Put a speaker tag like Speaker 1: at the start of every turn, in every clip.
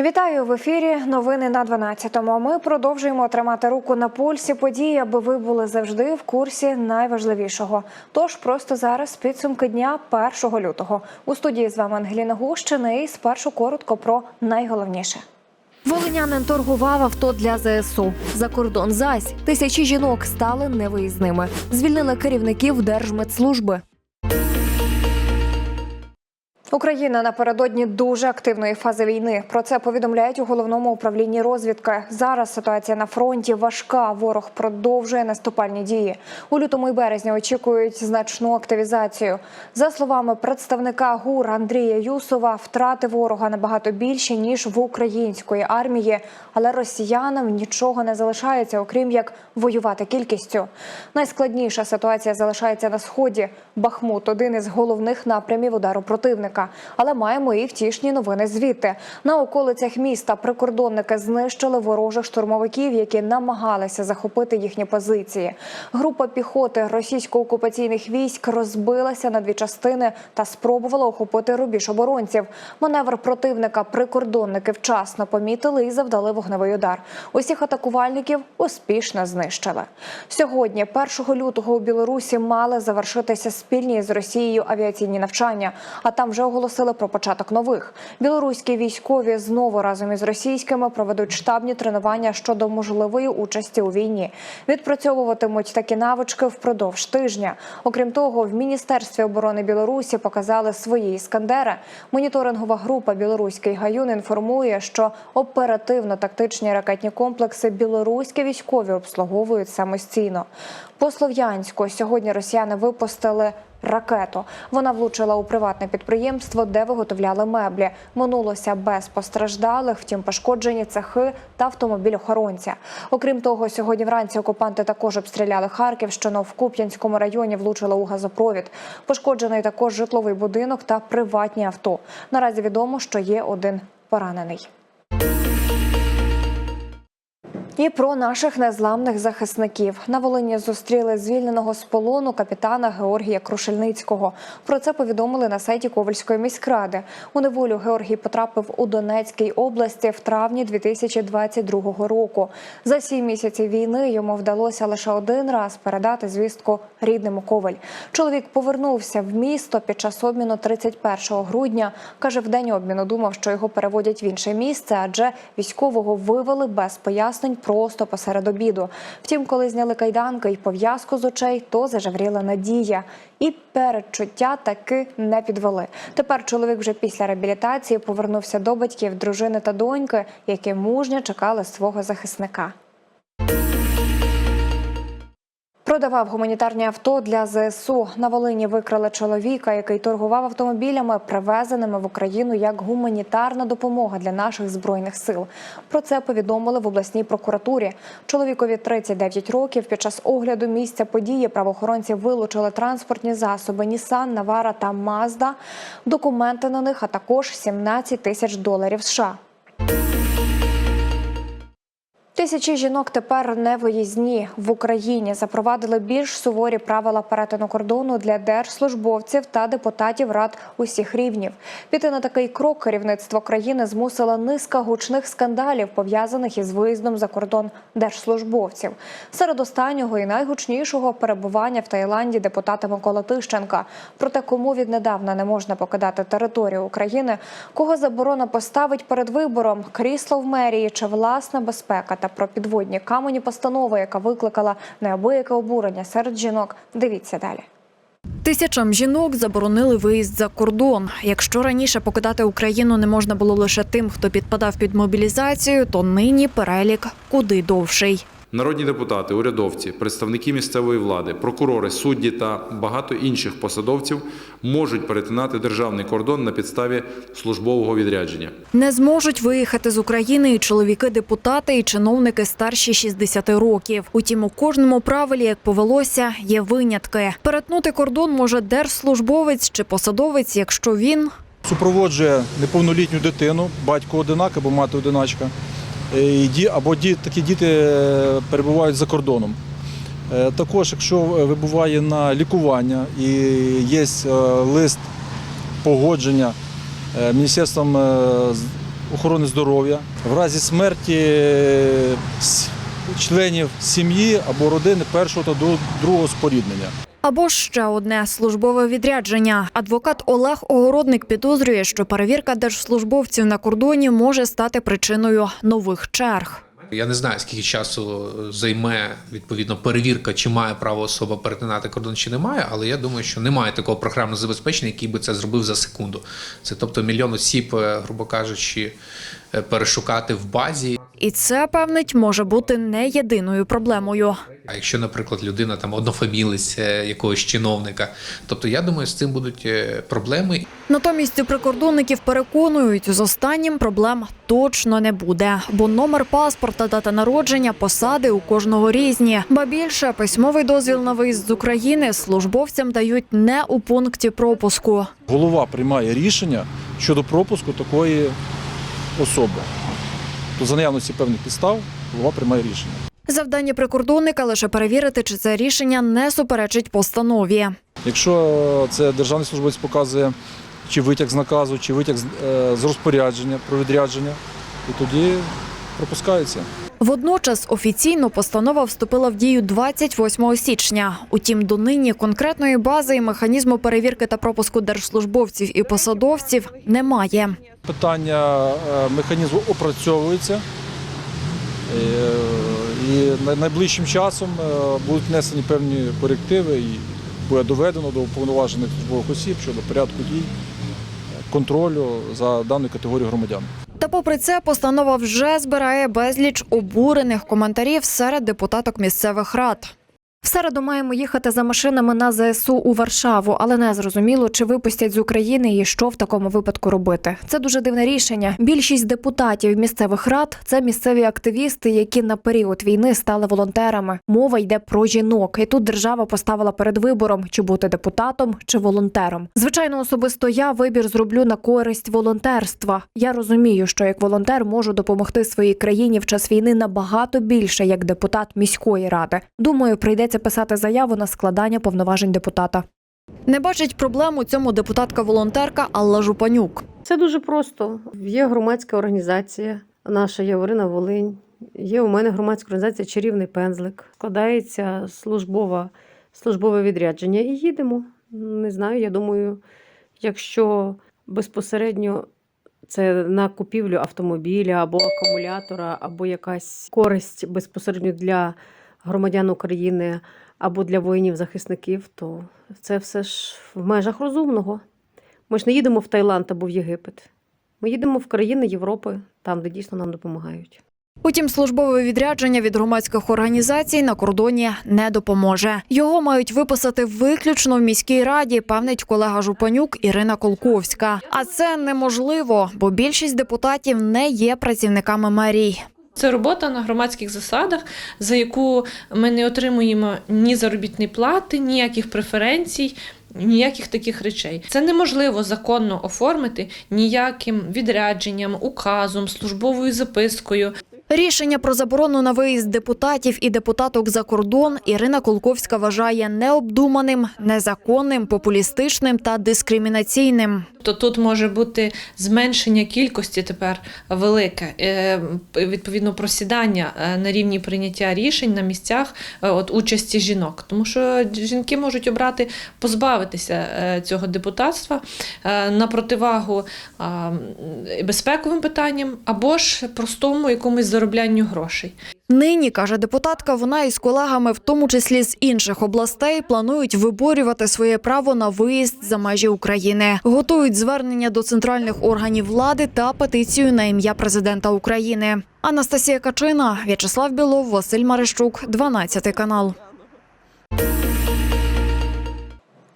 Speaker 1: Вітаю в ефірі. Новини на 12-му. Ми продовжуємо тримати руку на пульсі події, аби ви були завжди в курсі найважливішого. Тож просто зараз підсумки дня 1 лютого. У студії з вами Ангеліна Гущина і спершу коротко про найголовніше.
Speaker 2: Волинянин торгував авто для ЗСУ. За кордон зась тисячі жінок стали невиїзними. Звільнили керівників Держмедслужби.
Speaker 1: Україна напередодні дуже активної фази війни. Про це повідомляють у головному управлінні розвідки. Зараз ситуація на фронті важка. Ворог продовжує наступальні дії. У лютому і березні очікують значну активізацію. За словами представника ГУР Андрія Юсова, втрати ворога набагато більші ніж в української армії, але росіянам нічого не залишається, окрім як воювати кількістю. Найскладніша ситуація залишається на сході. Бахмут один із головних напрямів удару противника. Але маємо і втішні новини звідти. На околицях міста прикордонники знищили ворожих штурмовиків, які намагалися захопити їхні позиції. Група піхоти російсько-окупаційних військ розбилася на дві частини та спробувала охопити рубіж оборонців. Маневр противника прикордонники вчасно помітили і завдали вогневий удар. Усіх атакувальників успішно знищили. Сьогодні, 1 лютого, у Білорусі мали завершитися спільні з Росією авіаційні навчання, а там вже оголосили про початок нових. Білоруські військові знову разом із російськими проведуть штабні тренування щодо можливої участі у війні. Відпрацьовуватимуть такі навички впродовж тижня. Окрім того, в міністерстві оборони Білорусі показали свої іскандери. Моніторингова група Білоруський гаюн інформує, що оперативно-тактичні ракетні комплекси білоруські військові обслуговують самостійно. По слов'янську сьогодні росіяни випустили ракету. Вона влучила у приватне підприємство, де виготовляли меблі. Минулося без постраждалих, втім пошкоджені цехи та автомобіль охоронця. Окрім того, сьогодні вранці окупанти також обстріляли Харківщину. В Куп'янському районі влучили у газопровід. Пошкоджений також житловий будинок та приватні авто. Наразі відомо, що є один поранений. І про наших незламних захисників на Волині зустріли звільненого з полону капітана Георгія Крушельницького. Про це повідомили на сайті Ковальської міськради. У неволю Георгій потрапив у Донецькій області в травні 2022 року. За сім місяців війни йому вдалося лише один раз передати звістку рідному Коваль. Чоловік повернувся в місто під час обміну 31 грудня. каже, в день обміну думав, що його переводять в інше місце, адже військового вивели без пояснень просто посеред обіду. Втім, коли зняли кайданки й пов'язку з очей, то зажевріла надія. І передчуття таки не підвели. Тепер чоловік вже після реабілітації повернувся до батьків, дружини та доньки, які мужньо чекали свого захисника. Продавав гуманітарні авто для ЗСУ. На Волині викрали чоловіка, який торгував автомобілями, привезеними в Україну як гуманітарна допомога для наших збройних сил. Про це повідомили в обласній прокуратурі. Чоловікові 39 років. Під час огляду місця події правоохоронці вилучили транспортні засоби Нісан, Навара та Мазда, документи на них, а також 17 тисяч доларів США. Тисячі жінок тепер не виїзні в Україні. Запровадили більш суворі правила перетину кордону для держслужбовців та депутатів рад усіх рівнів. Піти на такий крок керівництво країни змусила низка гучних скандалів, пов'язаних із виїздом за кордон держслужбовців. Серед останнього і найгучнішого перебування в Таїланді депутата Микола Тищенка. Проте, кому віднедавна не можна покидати територію України, кого заборона поставить перед вибором, крісло в мерії чи власна безпека та про підводні камені постанови, яка викликала неабияке обурення серед жінок. Дивіться далі.
Speaker 2: Тисячам жінок заборонили виїзд за кордон. Якщо раніше покидати Україну не можна було лише тим, хто підпадав під мобілізацію, то нині перелік куди довший.
Speaker 3: Народні депутати, урядовці, представники місцевої влади, прокурори, судді та багато інших посадовців можуть перетинати державний кордон на підставі службового відрядження.
Speaker 2: Не зможуть виїхати з України і чоловіки-депутати, і чиновники старші 60 років. Утім, у кожному правилі, як повелося, є винятки. Перетнути кордон може держслужбовець чи посадовець, якщо він
Speaker 4: супроводжує неповнолітню дитину, батько одинак або мати одиначка, або ді- такі діти е, перебувають за кордоном. Е, Також, якщо вибуває на лікування і є е, лист погодження е, Міністерством е, охорони здоров'я. В разі смерті е, членів сім'ї або родини першого та дру- другого споріднення.
Speaker 2: Або ж ще одне службове відрядження. Адвокат Олег Огородник підозрює, що перевірка держслужбовців на кордоні може стати причиною нових черг.
Speaker 5: Я не знаю, скільки часу займе відповідно перевірка, чи має право особа перетинати кордон, чи не має, але я думаю, що немає такого програмного забезпечення, який би це зробив за секунду. Це тобто мільйон осіб, е, грубо кажучи, е, перешукати в базі.
Speaker 2: І це, певнить, може бути не єдиною проблемою.
Speaker 5: А якщо, наприклад, людина там однофамілець е, якогось чиновника, тобто я думаю, з цим будуть е, проблеми.
Speaker 2: Натомість прикордонників переконують, з останнім проблем точно не буде, бо номер паспорта, дата народження, посади у кожного різні. Ба більше письмовий дозвіл на виїзд з України службовцям дають не у пункті пропуску.
Speaker 4: Голова приймає рішення щодо пропуску такої особи. То за наявності певних підстав голова приймає рішення.
Speaker 2: Завдання прикордонника лише перевірити, чи це рішення не суперечить постанові.
Speaker 4: Якщо це державний службовець показує чи витяг з наказу, чи витяг з, е, розпорядження про відрядження, то тоді пропускається.
Speaker 2: Водночас офіційно постанова вступила в дію 28 січня. Утім, донині конкретної бази і механізму перевірки та пропуску держслужбовців і посадовців немає.
Speaker 4: Питання е, механізму опрацьовується. Е, І найближчим часом е, будуть внесені певні корективи і буде доведено до уповноважених службових осіб щодо порядку дій, контролю за даною категорією громадян.
Speaker 2: Та попри це, постанова вже збирає безліч обурених коментарів серед депутаток місцевих рад. В середу маємо їхати за машинами на ЗСУ у Варшаву, але не зрозуміло, чи випустять з України і що в такому випадку робити. Це дуже дивне рішення. Більшість депутатів місцевих рад це місцеві активісти, які на період війни стали волонтерами. Мова йде про жінок, і тут держава поставила перед вибором, чи бути депутатом, чи волонтером. Звичайно, особисто я вибір зроблю на користь волонтерства. Я розумію, що як волонтер можу допомогти своїй країні в час війни набагато більше, як депутат міської ради. Думаю, прийдеться писати заяву на складання повноважень депутата. Не бачить проблем у цьому депутатка-волонтерка Алла Жупанюк.
Speaker 6: Це дуже просто. Є громадська організація, наша Яворина Волинь. Є у мене громадська організація Чарівний пензлик. Складається службова, службове відрядження і їдемо. Не знаю, я думаю, якщо безпосередньо це на купівлю автомобіля або акумулятора, або якась користь безпосередньо для громадян України або для воїнів-захисників, то це все ж в межах розумного. Ми ж не їдемо в Таїланд або в Єгипет. Ми їдемо в країни Європи, там, де дійсно нам допомагають.
Speaker 2: Утім, службове відрядження від громадських організацій на кордоні не допоможе. Його мають виписати виключно в міській раді, певнить колега Жупанюк Ірина Колковська. А це неможливо, бо більшість депутатів не є працівниками мерій.
Speaker 7: Це робота на громадських засадах, за яку ми не отримуємо ні заробітної плати, ніяких преференцій, ніяких таких речей. Це неможливо законно оформити ніяким відрядженням, указом, службовою запискою.
Speaker 2: Рішення про заборону на виїзд депутатів і депутаток за кордон Ірина Колковська вважає необдуманим, незаконним, популістичним та дискримінаційним.
Speaker 7: То тут може бути зменшення кількості тепер велике, е, відповідно просідання е, на рівні прийняття рішень на місцях е, от участі жінок. Тому що жінки можуть обрати позбавитися цього депутатства на противагу безпековим питанням або ж простому якомусь зароблянню грошей.
Speaker 2: Нині, каже депутатка, вона із колегами, в тому числі з інших областей, планують виборювати своє право на виїзд за межі України. Готують звернення до центральних органів влади та петицію на ім'я президента України. Анастасія Качина, В'ячеслав Білов, Василь Марищук, 12 канал.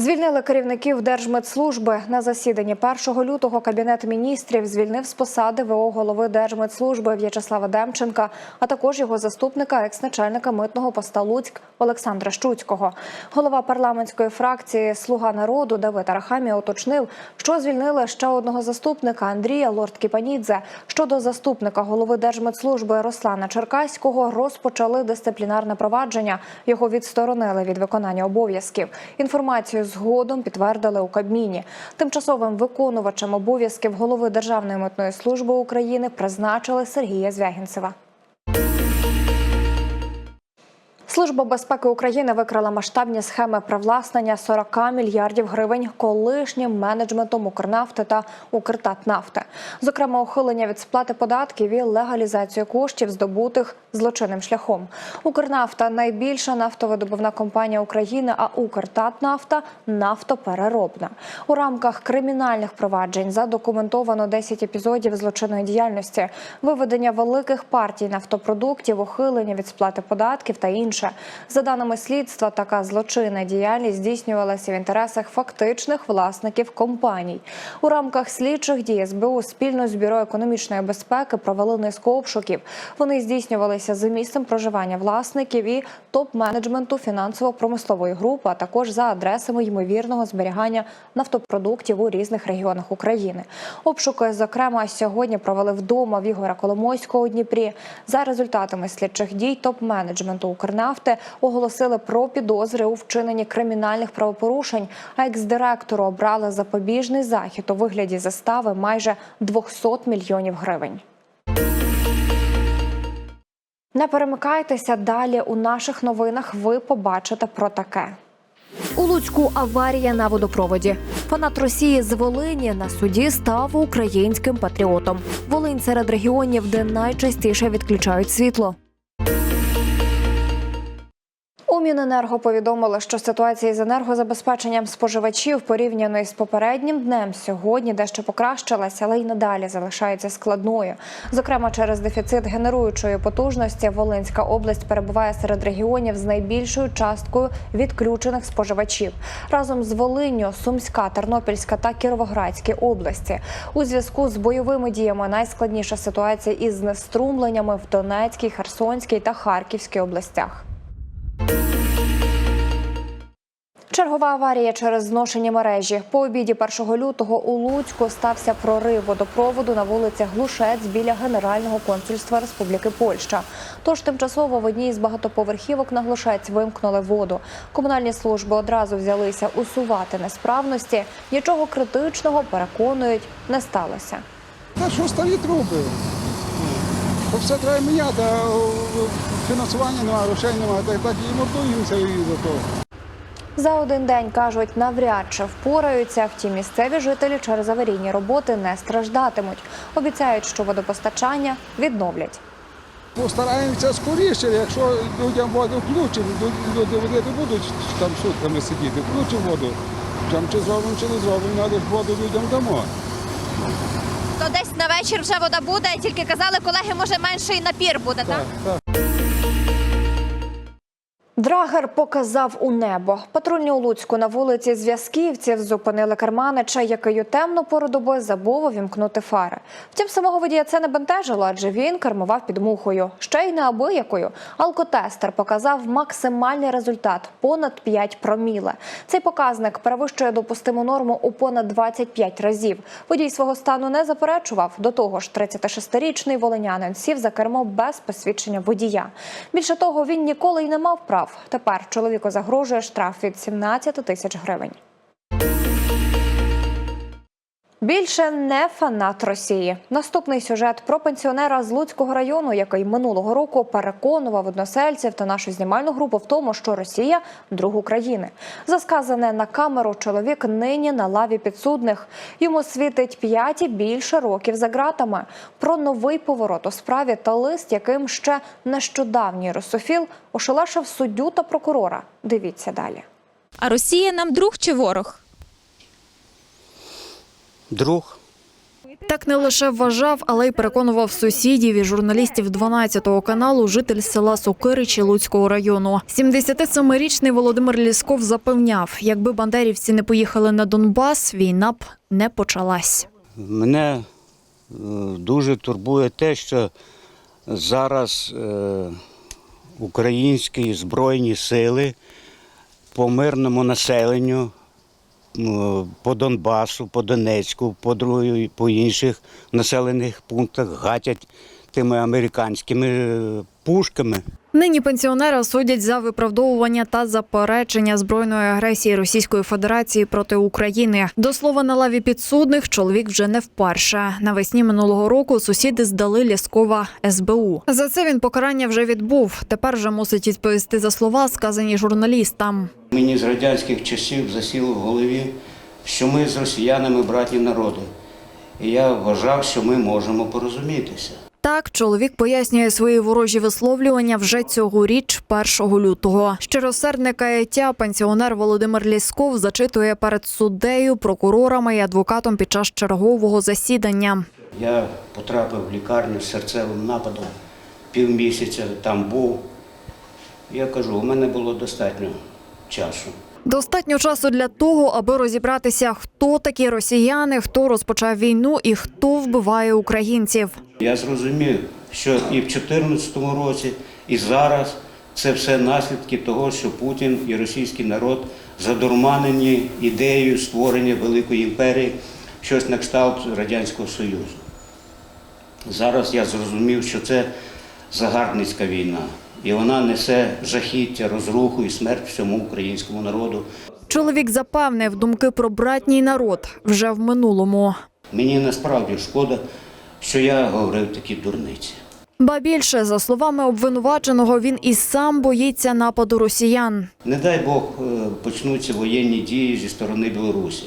Speaker 1: Звільнили керівників Держмедслужби на засіданні 1 лютого. Кабінет міністрів звільнив з посади ВО голови Держмедслужби В'ячеслава Демченка, а також його заступника, екс-начальника митного поста Луцьк Олександра Щуцького. Голова парламентської фракції Слуга народу Давид Арахамія уточнив, що звільнили ще одного заступника Андрія Лорд-Кіпанідзе. Щодо заступника голови Держмедслужби Руслана Черкаського розпочали дисциплінарне провадження. Його відсторонили від виконання обов'язків. Інформацію згодом підтвердили у Кабміні. Тимчасовим виконувачем обов'язків голови Державної митної служби України призначили Сергія Звягінцева. Служба безпеки України викрила масштабні схеми привласнення 40 мільярдів гривень колишнім менеджментом Укрнафти та Укртатнафти. Зокрема, ухилення від сплати податків і легалізацію коштів, здобутих злочинним шляхом. Укрнафта найбільша нафтовидобувна компанія України, а Укртатнафта нафтопереробна. У рамках кримінальних проваджень задокументовано 10 епізодів злочинної діяльності, виведення великих партій нафтопродуктів, ухилення від сплати податків та За даними слідства, така злочинна діяльність здійснювалася в інтересах фактичних власників компаній. У рамках слідчих дій СБУ спільно з бюро економічної безпеки провели низку обшуків. Вони здійснювалися за місцем проживання власників і топ-менеджменту фінансово-промислової групи, а також за адресами ймовірного зберігання нафтопродуктів у різних регіонах України. Обшуки, зокрема, сьогодні провели вдома в Ігора Коломойського у Дніпрі. За результатами слідчих дій топ-менеджменту Укрнафти оголосили про підозри у вчиненні кримінальних правопорушень. А екс-директору обрали запобіжний захід у вигляді застави майже 200 мільйонів гривень. Не перемикайтеся далі. У наших новинах ви побачите про таке. У Луцьку аварія на водопроводі. Фанат Росії з Волині на суді став українським патріотом. Волинь серед регіонів, де найчастіше відключають світло. У Міненерго повідомили, що ситуація з енергозабезпеченням споживачів порівняно із попереднім днем сьогодні дещо покращилася, але й надалі залишається складною. Зокрема, через дефіцит генеруючої потужності Волинська область перебуває серед регіонів з найбільшою часткою відключених споживачів. Разом з Волинню, Сумська, Тернопільська та Кіровоградські області. У зв'язку з бойовими діями найскладніша ситуація із знеструмленнями в Донецькій, Херсонській та Харківській областях. Чергова аварія через зношення мережі. По обіді 1 лютого у Луцьку стався прорив водопроводу на вулиці Глушець біля Генерального консульства Республіки Польща. Тож тимчасово в одній з багатоповерхівок на Глушець вимкнули воду. Комунальні служби одразу взялися усувати несправності. Нічого критичного переконують не сталося.
Speaker 8: Та що старі труби? То все треба міняти, а фінансування немає, грошей немає, так, так і мордуємося і до того.
Speaker 1: За один день кажуть, навряд чи впораються. Втім, місцеві жителі через аварійні роботи не страждатимуть. Обіцяють, що водопостачання відновлять.
Speaker 8: Постараємося скоріше, якщо людям воду включимо, люди води не будуть там сутками сидіти, включимо воду. Там чи зробимо, чи не зробимо, але ж воду людям дамо.
Speaker 9: То десь на вечір вже вода буде, тільки казали колеги, може менший напір буде, так?
Speaker 8: Так, так.
Speaker 1: Драгер показав у небо. Патрульні у Луцьку на вулиці Зв'язківців зупинили керманича, який у темну пору доби забув увімкнути фари. Втім, самого водія це не бентежило, адже він кермував під мухою. Ще й неабиякою. Алкотестер показав максимальний результат понад 5 проміле. Цей показник перевищує допустиму норму у понад 25 разів. Водій свого стану не заперечував. До того ж, 36-річний волинянин сів за кермо без посвідчення водія. Більше того, він ніколи й не мав прав. Тепер чоловіку загрожує штраф від 17 тисяч гривень. Більше не фанат Росії. Наступний сюжет про пенсіонера з Луцького району, який минулого року переконував односельців та нашу знімальну групу в тому, що Росія друг України. За сказане на камеру чоловік нині на лаві підсудних. Йому світить 5 і більше років за ґратами. Про новий поворот у справі та лист, яким ще нещодавній русофіл ошелешив суддю та прокурора. Дивіться далі.
Speaker 10: А Росія нам друг чи ворог?
Speaker 11: Друг.
Speaker 2: Так не лише вважав, але й переконував сусідів і журналістів 12-го каналу житель села Сокиричі Луцького району. 77-річний Володимир Лісков запевняв, якби бандерівці не поїхали на Донбас, війна б не почалась.
Speaker 11: Мене е, дуже турбує те, що зараз е, українські збройні сили по мирному населенню по Донбасу, по Донецьку, по, другій- по інших населених пунктах гатять тими американськими е, пушками.
Speaker 2: Нині пенсіонера судять за виправдовування та заперечення збройної агресії Російської Федерації проти України. До слова, на лаві підсудних чоловік вже не вперше. Навесні минулого року сусіди здали Ляскова СБУ. За це він покарання вже відбув. Тепер же мусить відповісти за слова, сказані журналістам.
Speaker 11: Мені з радянських часів засіло в голові, що ми з росіянами братні народи. І я вважав, що ми можемо порозумітися.
Speaker 2: Так, чоловік пояснює свої ворожі висловлювання вже цьогоріч, 1 лютого. Щиросердне каяття пенсіонер Володимир Лісков зачитує перед суддею, прокурорами і адвокатом під час чергового засідання.
Speaker 11: Я потрапив в лікарню з серцевим нападом, півмісяця там був. Я кажу, у мене було достатньо часу.
Speaker 2: Достатньо часу для того, аби розібратися, хто такі росіяни, хто розпочав війну і хто вбиває українців.
Speaker 11: Я зрозумів, що і в 2014 році, і зараз це все наслідки того, що Путін і російський народ задурманені ідеєю створення великої імперії, щось на кшталт Радянського Союзу. Зараз я зрозумів, що це загарбницька війна, і вона несе жахіття, розруху і смерть всьому українському народу.
Speaker 2: Чоловік запевнив, думки про братній народ вже в минулому.
Speaker 11: Мені насправді шкода, що я говорив такі дурниці.
Speaker 2: Ба більше, за словами обвинуваченого, він і сам боїться нападу росіян.
Speaker 11: Не дай Бог е, почнуться воєнні дії зі сторони Білорусі.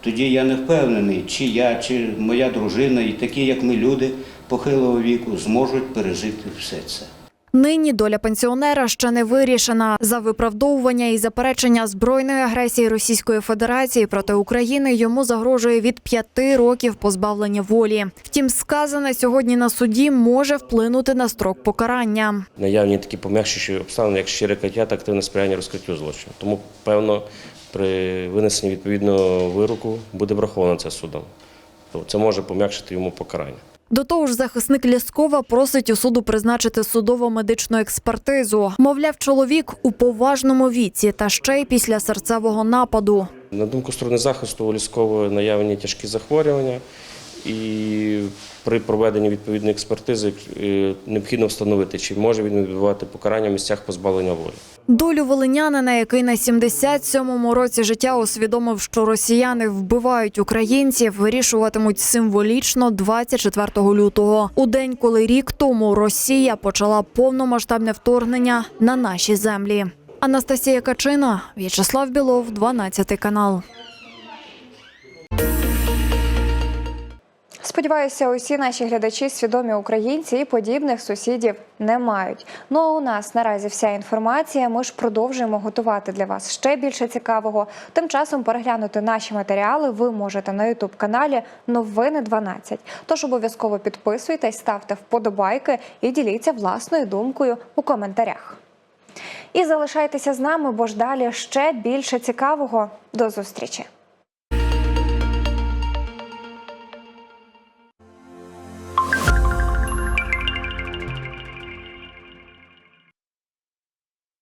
Speaker 11: Тоді я не впевнений, чи я, чи моя дружина, і такі, як ми, люди похилого віку, зможуть пережити все це.
Speaker 2: Нині доля пенсіонера ще не вирішена. За виправдовування і заперечення збройної агресії Російської Федерації проти України йому загрожує від п'яти років позбавлення волі. Втім, сказане сьогодні на суді може вплинути на строк покарання.
Speaker 12: наявні такі пом'якшіші обставини, як щире каття активне сприяння розкриттю злочину. Тому, певно, при винесенні відповідного вироку буде враховано це судом. Тобто Це може пом'якшити йому покарання.
Speaker 2: До того ж, захисник Ляскова просить у суду призначити судово-медичну експертизу. Мовляв, чоловік у поважному віці та ще й після серцевого нападу.
Speaker 12: На думку сторони захисту, у Ліскової наявні тяжкі захворювання, і при проведенні відповідної експертизи е, необхідно встановити, чи може він відбувати покарання в місцях позбавлення волі.
Speaker 2: Долю волинянина, який на 77-му році життя усвідомив, що росіяни вбивають українців, вирішуватимуть символічно 24 лютого, у день, коли рік тому Росія почала повномасштабне вторгнення на наші землі. Анастасія Качина, В'ячеслав Білов, 12 канал.
Speaker 1: Сподіваюся, усі наші глядачі свідомі українці і подібних сусідів не мають. Ну а у нас наразі вся інформація. Ми ж продовжуємо готувати для вас ще більше цікавого. Тим часом переглянути наші матеріали ви можете на ютуб каналі Новини 12. Тож обов'язково підписуйтесь, ставте вподобайки і діліться власною думкою у коментарях. І залишайтеся з нами, бо ж далі ще більше цікавого. До зустрічі!